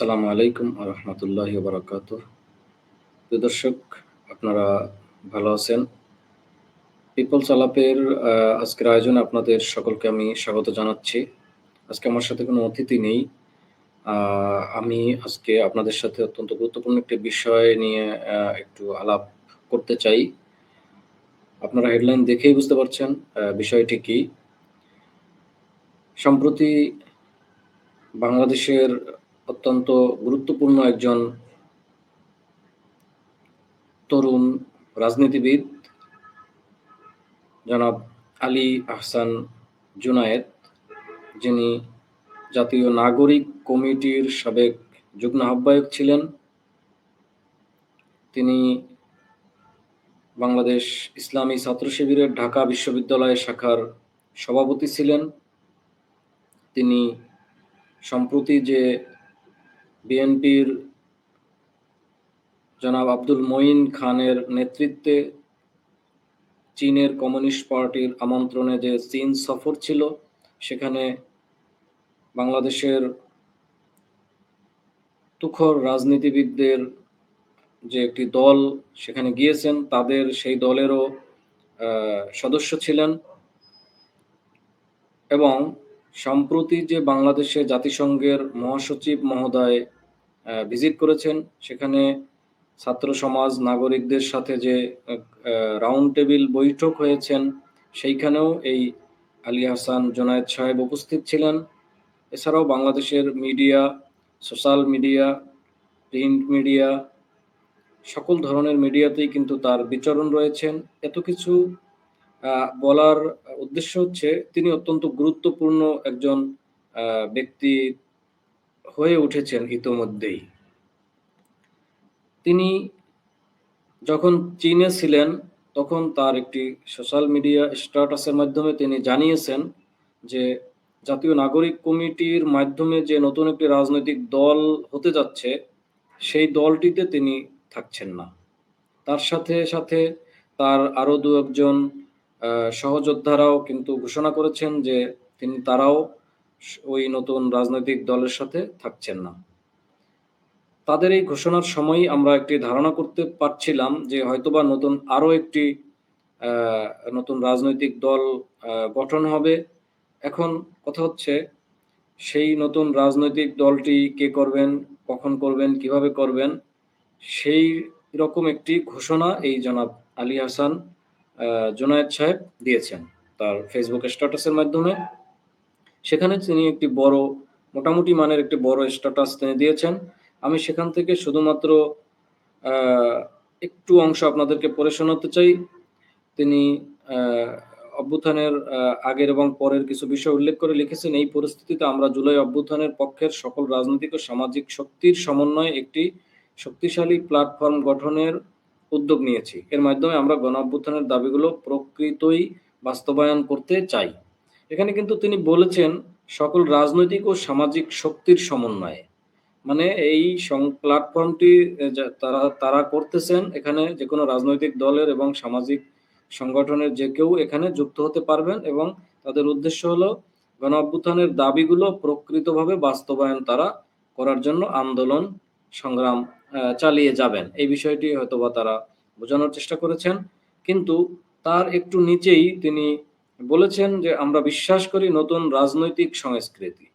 আসসালামু আলাইকুম রহমতুল্লাহ বারাকাত দর্শক, আপনারা ভালো আছেন? পিপলস আলাপের আজকের আয়োজনে আপনাদের সকলকে আমি স্বাগত জানাচ্ছি। আজকে আমার সাথে কোনো অতিথি নেই। আমি আজকে আপনাদের সাথে অত্যন্ত গুরুত্বপূর্ণ একটি বিষয় নিয়ে একটু আলাপ করতে চাই। আপনারা হেডলাইন দেখেই বুঝতে পারছেন বিষয়টি কি। সম্প্রতি বাংলাদেশের অত্যন্ত গুরুত্বপূর্ণ একজন তরুণ রাজনীতিবিদ, জনাব আলী আহসান জুনায়েদ, যিনি জাতীয় নাগরিক কমিটির সাবেক যুগ্ম আহ্বায়ক ছিলেন। তিনি বাংলাদেশ ইসলামী ছাত্র শিবিরের ঢাকা বিশ্ববিদ্যালয় শাখার সভাপতি ছিলেন। তিনি সম্প্রতি যে বিএনপির জনাব আব্দুল মঈন খানের নেতৃত্বে চীনের কমিউনিস্ট পার্টির আমন্ত্রণে যে চীন সফর ছিল, সেখানে বাংলাদেশের তুখর রাজনীতিবিদদের যে একটি দল সেখানে গিয়েছেন, তাদের সেই দলেরও সদস্য ছিলেন এবং সম্প্রতি যে বাংলাদেশে জাতিসংঘের মহাসচিব মহোদয় ভিজিট করেছেন, সেখানে ছাত্র সমাজ, নাগরিকদের সাথে যে রাউন্ড টেবিল বৈঠক হয়েছেন, সেইখানেও এই আলী হাসান জোনায়েদ সাহেব উপস্থিত ছিলেন। এছাড়াও বাংলাদেশের media social media print media সকল ধরনের মিডিয়াতেই কিন্তু তার বিচরণ রয়েছেন। এত কিছু বলার উদ্দেশ্য হচ্ছে তিনি অত্যন্ত গুরুত্বপূর্ণ একজন ব্যক্তি হয়ে উঠেছেন ইতোমধ্যেই। তিনি যখন চীনে ছিলেন, তখন তার একটি সোশ্যাল মিডিয়া স্ট্যাটাসের মাধ্যমে তিনি জানিয়েছেন যে জাতীয় নাগরিক কমিটির মাধ্যমে যে নতুন একটি রাজনৈতিক দল হতে যাচ্ছে, সেই দলটিতে তিনি থাকছেন না। তার সাথে সাথে তার আরও দু একজন সহযোদ্ধারাও কিন্তু ঘোষণা করেছেন যে তিনি তারাও ওই নতুন রাজনৈতিক দলের সাথে থাকছেন না। তাদের এই ঘোষণার সময়ই আমরা একটি ধারণা করতে পারছিলাম যে হয়তোবা নতুন আরও একটি নতুন রাজনৈতিক দল গঠন হবে। এখন কথা হচ্ছে, সেই নতুন রাজনৈতিক দলটি কে করবেন, কখন করবেন, কীভাবে করবেন, সেই রকম একটি ঘোষণা এই জনাব আলী হাসান জুনায়েদ সাহেব দিয়েছেন তার ফেসবুক স্ট্যাটাসের মাধ্যমে। সেখানে তিনি একটি বড়, মোটামুটি মানের একটি বড় স্ট্যাটাস তিনি দিয়েছেন। আমি সেখান থেকে শুধুমাত্র একটু অংশ আপনাদেরকে পড়ে শোনাতে চাই। তিনি অভ্যুত্থানের আগের এবং পরের কিছু বিষয় উল্লেখ করে লিখেছেন। এই পরিস্থিতিতে আমরা জুলাই অভ্যুত্থানের পক্ষের সকল রাজনৈতিক ও সামাজিক শক্তির সমন্বয়ে একটি শক্তিশালী প্ল্যাটফর্ম গঠনের উদ্যোগ নিয়েছি। এর মাধ্যমে আমরা গণ অভ্যুত্থানের দাবিগুলো প্রকৃতই বাস্তবায়ন করতে চাই। এখানে কিন্তু তিনি বলেছেন, সকল রাজনৈতিক ও সামাজিক শক্তির সমন্বয়ে। মানে এই প্ল্যাটফর্মটি তারা তারা করতেছেন, এখানে যে কোনো রাজনৈতিক দলের এবং সামাজিক সংগঠনের যে কেউ এখানে যুক্ত হতে পারবেন এবং তাদের উদ্দেশ্য হলো গণ অভ্যুত্থানের দাবিগুলো প্রকৃতভাবে বাস্তবায়ন তারা করার জন্য আন্দোলন সংগ্রাম চালিয়ে যাবেন। এই বিষয়টি হয়তোবা তারা বোঝানোর চেষ্টা করেছেন। কিন্তু তার একটু নিচেই তিনি বলেছেন যে, আমরা বিশ্বাস করি নতুন রাজনৈতিক সংস্কৃতি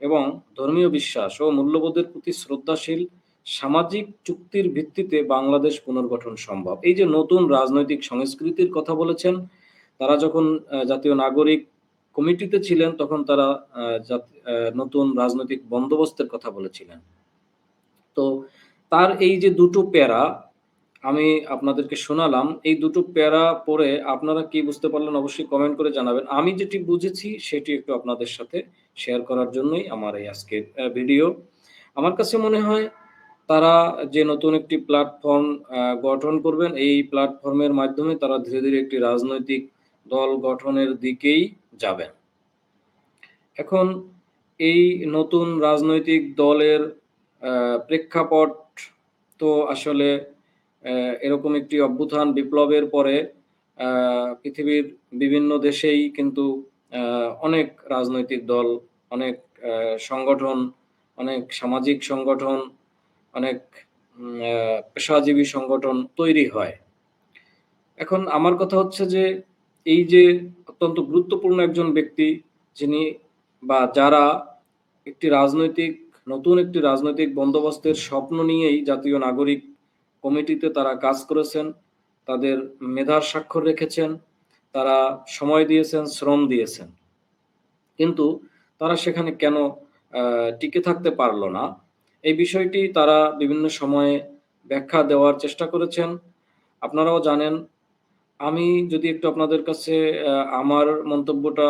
এবং ধর্মীয় বিশ্বাস ও মূল্যবোধের প্রতি শ্রদ্ধাশীল সামাজিক চুক্তির ভিত্তিতে বাংলাদেশ পুনর্গঠন সম্ভব। এই যে নতুন রাজনৈতিক সংস্কৃতির কথা বলেছেন, তারা যখন জাতীয় নাগরিক কমিটিতে ছিলেন, তখন তারা নতুন রাজনৈতিক বন্দোবস্তের কথা বলেছিলেন। তো তার এই যে দুটো প্যারা আমি আপনাদেরকে শোনালাম এই দুটো প্যারা পড়ে আপনারা কি বুঝতে পারলেন অবশ্যই কমেন্ট করে জানাবেন। আমি যেটি বুঝেছি সেটি একটু আপনাদের সাথে শেয়ার করার জন্যই আমার এই আজকের আহ, ভিডিও আমার কাছে মনে হয় তারা যে নতুন একটি প্ল্যাটফর্ম গঠন করবেন এই প্ল্যাটফর্মের মাধ্যমে তারা ধীরে ধীরে একটি রাজনৈতিক দল গঠনের দিকেই যাবেন। এখন এই নতুন রাজনৈতিক দলের প্রেক্ষাপট তো আসলে এরকম একটি অভ্যুত্থান বিপ্লবের পরে পৃথিবীর বিভিন্ন দেশেই কিন্তু অনেক রাজনৈতিক দল অনেক সংগঠন অনেক সামাজিক সংগঠন, অনেক পেশাজীবী সংগঠন তৈরি হয়। এখন আমার কথা হচ্ছে যে, এই যে অত্যন্ত গুরুত্বপূর্ণ একজন ব্যক্তি যিনি বা যারা একটি রাজনৈতিক নতুন একটি রাজনৈতিক বন্দোবস্তের স্বপ্ন নিয়েই জাতীয় নাগরিক কমিটিতে তারা কাজ করেছেন। তাদের মেধার স্বাক্ষর রেখেছেন। তারা সময় দিয়েছেন, শ্রম দিয়েছেন। কিন্তু তারা সেখানে কেন টিকে থাকতে পারল না? এই বিষয়টি তারা বিভিন্ন সময়ে ব্যাখ্যা দেওয়ার চেষ্টা করেছেন। আপনারাও জানেন, আমি যদি একটু আপনাদের কাছে আমার মন্তব্যটা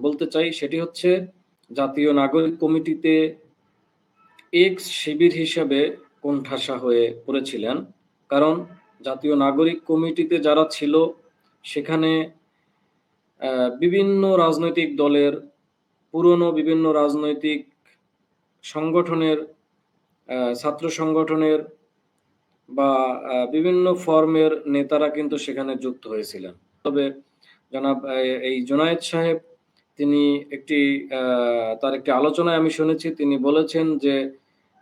বলতে চাই সেটি হচ্ছে জাতীয় নাগরিক কমিটিতে এক্স শিবির হিসেবে কোণঠাসা হয়ে পড়েছিলেন। কারণ জাতীয় নাগরিক কমিটিতে যারা ছিল সেখানে বিভিন্ন রাজনৈতিক দলের পুরনো বিভিন্ন রাজনৈতিক সংগঠনের ছাত্র সংগঠনের বা বিভিন্ন ফর্মের নেতারা কিন্তু সেখানে যুক্ত হয়েছিলেন। তবে জনাব এই জোনায়েদ সাহেব তিনি একটি তার একটি আলোচনায় আমি শুনেছি তিনি বলেছেন যে,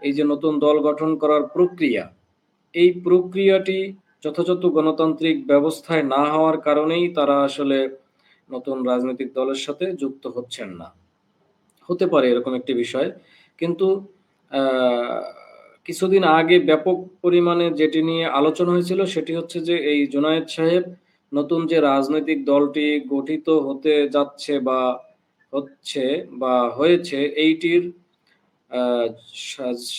এই যে নতুন দল গঠন করার প্রক্রিয়া, এই প্রক্রিয়াটি যথাযথ গণতান্ত্রিক ব্যবস্থায় না হওয়ার কারণেই তারা আসলে নতুন রাজনৈতিক দলের সাথে যুক্ত হচ্ছেন না। হতে পারে এরকম একটি বিষয়। কিন্তু কিছুদিন আগে ব্যাপক পরিমাণে যেটি নিয়ে আলোচনা হয়েছিল সেটি হচ্ছে যে, এই জুনায়েদ সাহেব নতুন যে রাজনৈতিক দলটি গঠিত হতে যাচ্ছে বা হচ্ছে বা হয়েছে এইটির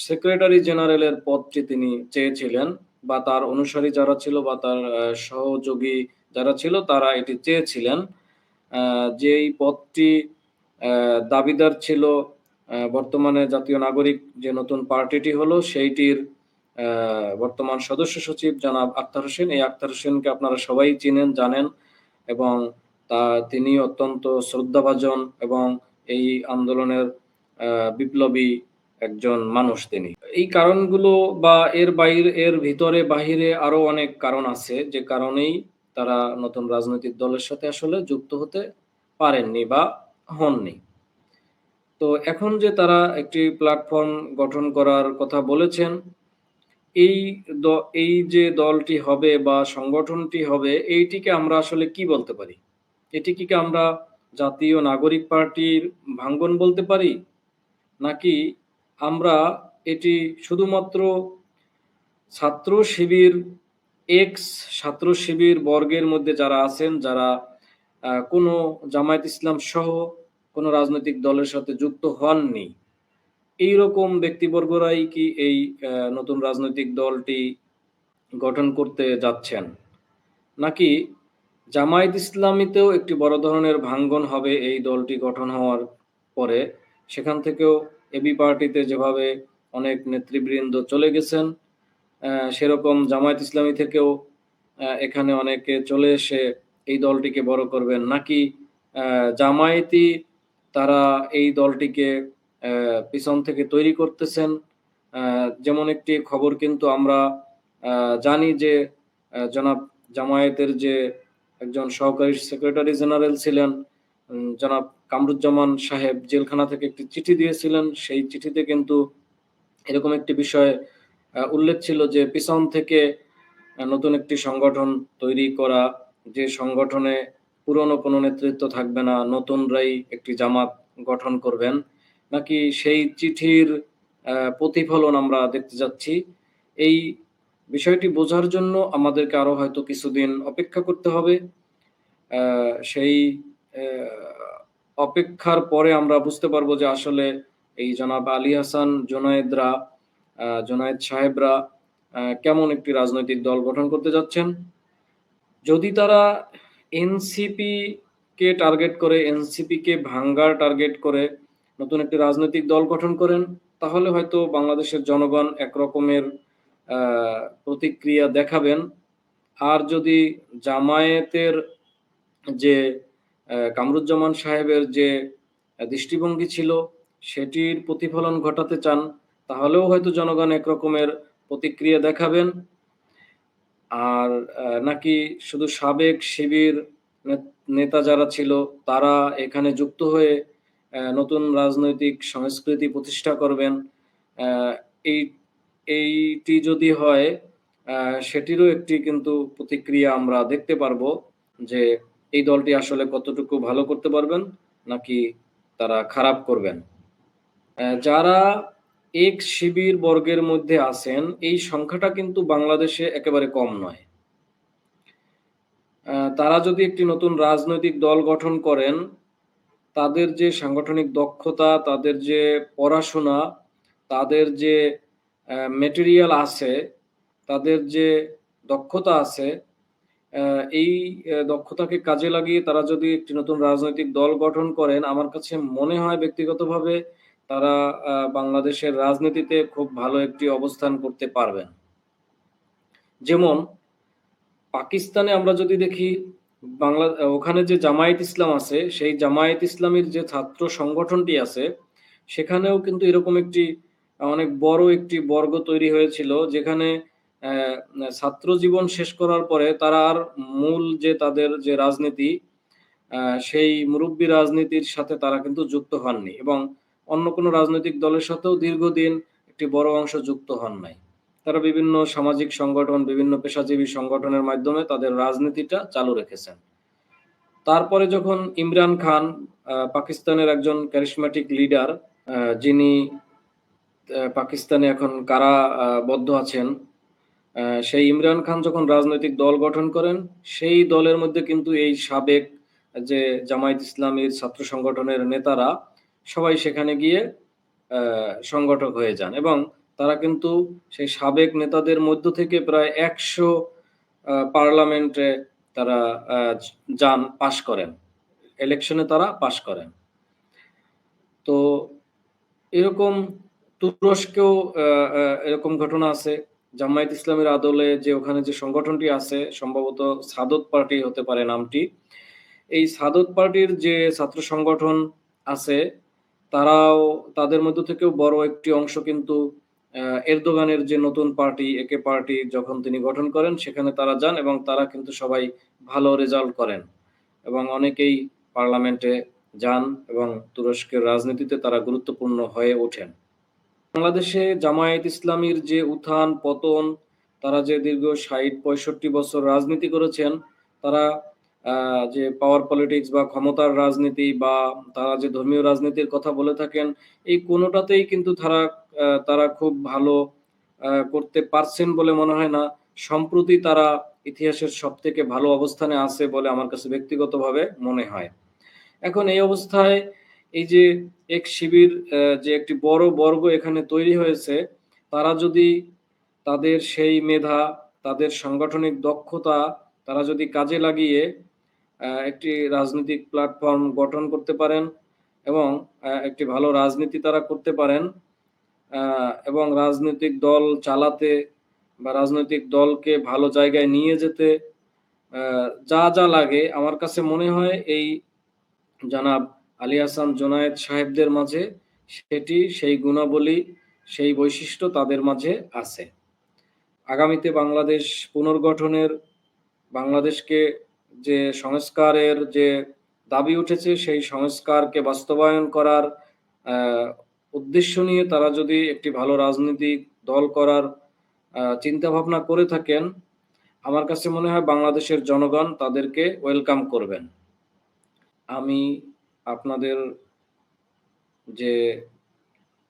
সেক্রেটারি জেনারেলের পদটি তিনি চেয়েছিলেন বা তার অনুসারী যারা ছিল বা তার সহযোগী যারা ছিল তারা এটি চেয়েছিলেন। আ যেই পদটি দাবিদার ছিল বর্তমানে জাতীয় নাগরিক যে নতুন পার্টিটি হলো সেইটির বর্তমান সদস্য সচিব জনাব আক্তার হোসেন। এই আক্তার হোসেনকে আপনারা সবাই চিনেন, জানেন এবং তা তিনি অত্যন্ত শ্রদ্ধাভাজন এবং এই আন্দোলনের বিপ্লবী একজন মানুষ তিনি। এই কারণগুলো বা এর বাইর এর ভিতরে বাহিরে আরও অনেক কারণ আছে যে কারণেই তারা নতুন রাজনৈতিক দলের সাথে আসলে যুক্ত হতে পারেননি বা হননি। তো এখন যে তারা একটি প্ল্যাটফর্ম গঠন করার কথা বলেছেন, এই এই যে দলটি হবে বা সংগঠনটি হবে এইটিকে আমরা আসলে কি বলতে পারি? এটিকে আমরা জাতীয় নাগরিক পার্টির ভাঙ্গন বলতে পারি? নাকি আমরা এটি শুধুমাত্র ছাত্র শিবির, এক্স ছাত্র শিবির বর্গের মধ্যে যারা আছেন, যারা কোনো জামায়াত ইসলাম সহ কোনো রাজনৈতিক দলের সাথে যুক্ত হননি। এইরকম ব্যক্তিবর্গরাই কি এই নতুন রাজনৈতিক দলটি গঠন করতে যাচ্ছেন? নাকি জামায়াত ইসলামীতেও একটি বড় ধরনের ভাঙ্গন হবে এই দলটি গঠন হওয়ার পরে। সেখান থেকেও এবি পার্টিতে যেভাবে অনেক নেতৃবৃন্দ চলে গেছেন, সেরকম জামায়াত ইসলামী থেকেও এখানে অনেকে চলে এসে এই দলটিকে বড় করবেন। নাকি আ জামায়াতই তারা এই দলটিকে পিছন থেকে তৈরি করতেছেন। যেমন একটি খবর কিন্তু আমরা জানি যে জনাব জামায়াতের যে একজন সহকারী সেক্রেটারি জেনারেল ছিলেন, জনাব কামরুজ্জামান সাহেব জেলখানা থেকে একটি চিঠি দিয়েছিলেন। সেই চিঠিতে কিন্তু এরকম একটি বিষয় উল্লেখ ছিল যে পিছন থেকে নতুন একটি সংগঠন তৈরি করা, যে সংগঠনে পুরনো কোনো নেতৃত্ব থাকবে না, নতুনরাই একটি জামাত গঠন করবেন। নাকি সেই চিঠির প্রতিফলন আমরা দেখতে যাচ্ছি। এই বিষয়টি বোঝার জন্য আমাদেরকে আরও হয়তো কিছুদিন অপেক্ষা করতে হবে। সেই অপেক্ষার পরে আমরা বুঝতে পারব যে আসলে এই জনাব আলী হাসান জোনায়েদরা জোনায়েদ সাহেবরা কেমন একটি রাজনৈতিক দল গঠন করতে যাচ্ছেন। যদি তারা এনসিপি কে টার্গেট করে, এনসিপি কে ভাঙ্গার টার্গেট করে নতুন একটি রাজনৈতিক দল গঠন করেন, তাহলে হয়তো বাংলাদেশের জনগণ একরকমের প্রতিক্রিয়া দেখাবেন। আর যদি জামায়াতের যে কামরুজ্জামান সাহেবের যে দৃষ্টিভঙ্গি ছিল সেটির প্রতিফলন ঘটাতে চান, তাহলেও হয়তো জনগণ একরকমের প্রতিক্রিয়া দেখাবেন। আর নাকি শুধু সাবেক শিবির নেত যারা ছিল তারা এখানে যুক্ত হয়ে নতুন রাজনৈতিক সংস্কৃতি প্রতিষ্ঠা করবেন। এই এইটি যদি হয় সেটিরও একটি কিন্তু প্রতিক্রিয়া আমরা দেখতে পারব যে এই দলটি আসলে কতটুকু ভালো করতে পারবেন নাকি তারা খারাপ করবেন। যারা এক শিবির বর্গের মধ্যে আছেন এই সংখ্যাটা কিন্তু বাংলাদেশে একেবারে কম নয়। তারা যদি একটি নতুন রাজনৈতিক দল গঠন করেন, তাদের যে সাংগঠনিক দক্ষতা, তাদের যে পড়াশোনা, তাদের যে অ্যা ম্যাটেরিয়াল আছে, তাদের যে দক্ষতা আছে, এই দক্ষতাকে কাজে লাগিয়ে তারা যদি একটি নতুন রাজনৈতিক দল গঠন করেন, আমার কাছে মনে হয় ব্যক্তিগতভাবে তারা বাংলাদেশের রাজনীতিতে খুব ভালো একটি অবস্থান করতে পারবেন। যেমন পাকিস্তানে আমরা যদি দেখি বাংলা ওখানে যে জামায়াত ইসলাম আছে, সেই জামায়াত ইসলামের যে ছাত্র সংগঠনটি আছে, সেখানেও কিন্তু এরকম একটি অনেক বড় একটি বর্গ তৈরি হয়েছিল যেখানে ছাত্র জীবন শেষ করার পরে তারা আর মূল যে তাদের যে রাজনীতি, সেই মুরব্বী রাজনীতির সাথে তারা কিন্তু যুক্ত হননি এবং অন্য কোনো রাজনৈতিক দলের সাথেও দীর্ঘদিন একটি বড় অংশ যুক্ত হন নাই। তারা বিভিন্ন সামাজিক সংগঠন, বিভিন্ন পেশাজীবী সংগঠনের মাধ্যমে তাদের রাজনীতিটা চালু রেখেছেন। তারপরে যখন ইমরান খান পাকিস্তানের একজন charismatic লিডার যিনি পাকিস্তানে এখন কারা বদ্ধ আছেন। সেই ইমরান খান যখন রাজনৈতিক দল গঠন করেন, সেই দলের মধ্যে কিন্তু এই সাবেক যে জামায়াত ইসলামীর ছাত্র সংগঠনের নেতারা সবাই সেখানে গিয়ে সংগঠক হয়ে যান এবং তারা কিন্তু সেই সাবেক নেতাদের মধ্য থেকে প্রায় ১০০ আ পার্লামেন্টে তারা যান, পাস করেন। ইলেকশনে তারা পাস করেন। তো এরকম তুরস্কেও এরকম ঘটনা আছে। জামায়াত ইসলামের আদলে যে ওখানে যে সংগঠনটি আছে সম্ভবত সাদত পার্টি হতে পারে নামটি। এই সাদত পার্টির যে ছাত্র সংগঠন আছে, তারাও তাদের মধ্য থেকেও বড় একটি অংশ কিন্তু এরদোগানের যে নতুন পার্টি, একে পার্টি যখন তিনি গঠন করেন সেখানে তারা যান এবং তারা কিন্তু সবাই ভালো রেজাল্ট করেন এবং অনেকেই পার্লামেন্টে যান এবং তুরস্কের রাজনীতিতে তারা গুরুত্বপূর্ণ হয়ে ওঠেন। বাংলাদেশে জামায়াত ইসলামীর যে উত্থান, পতন, তারা যে দীর্ঘ ৬০-৬৫ বছর রাজনীতি করেছেন, তারা যে পাওয়ার পলিটিক্স বা ক্ষমতার রাজনীতি বা তারা যে ধর্মীয় রাজনীতির কথা বলে থাকেন, এই কোনোটাতেই কিন্তু তারা তারা খুব ভালো করতে পারছেন বলে মনে হয় না। সম্প্রতি তারা ইতিহাসের সব থেকে ভালো অবস্থানে আছে বলে আমার কাছে ব্যক্তিগতভাবে মনে হয়। এখন এই অবস্থায় এই যে এক শিবির যে একটি বড় বর্গ এখানে তৈরি হয়েছে, তারা যদি তাদের সেই মেধা, তাদের সাংগঠনিক দক্ষতা তারা যদি কাজে লাগিয়ে একটি রাজনৈতিক প্ল্যাটফর্ম গঠন করতে পারেন এবং একটি ভালো রাজনীতি তারা করতে পারেন এবং রাজনৈতিক দল চালাতে বা রাজনৈতিক দলকে ভালো জায়গায় নিয়ে যেতে যা, যা লাগে আমার কাছে মনে হয় এই জনাব আলী হাসান জুনায়েদ সাহেবদের মাঝে সেটি সেই গুণাবলী, সেই বৈশিষ্ট্য তাদের মাঝে আছে। আগামীতে বাংলাদেশ পুনর্গঠনের, বাংলাদেশকে যে সংস্কারের যে দাবি উঠেছে সেই সংস্কারকে বাস্তবায়ন করার উদ্দেশ্য নিয়ে তারা যদি একটি ভালো রাজনৈতিক দল করার আ চিন্তাভাবনা করে থাকেন, আমার কাছে মনে হয় বাংলাদেশের জনগণ তাদেরকে ওয়েলকাম করবেন। আমি আপনাদের যে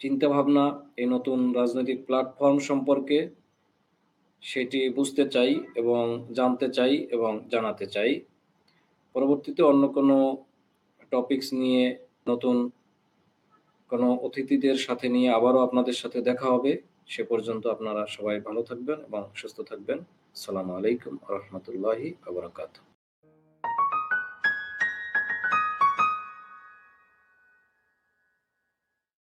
চিন্তাভাবনা, এই নতুন রাজনৈতিক প্ল্যাটফর্ম সম্পর্কে সেটি বুঝতে চাই এবং জানতে চাই এবং জানাতে চাই। পরবর্তীতে অন্য কোনো টপিকস নিয়ে নতুন কোনো অতিথিদের সাথে নিয়ে আবারও আপনাদের সাথে দেখা হবে। সে পর্যন্ত আপনারা সবাই ভালো থাকবেন এবং সুস্থ থাকবেন। আসসালামু আলাইকুম রাহমাতুল্লাহি ওয়া বারাকাতুহু।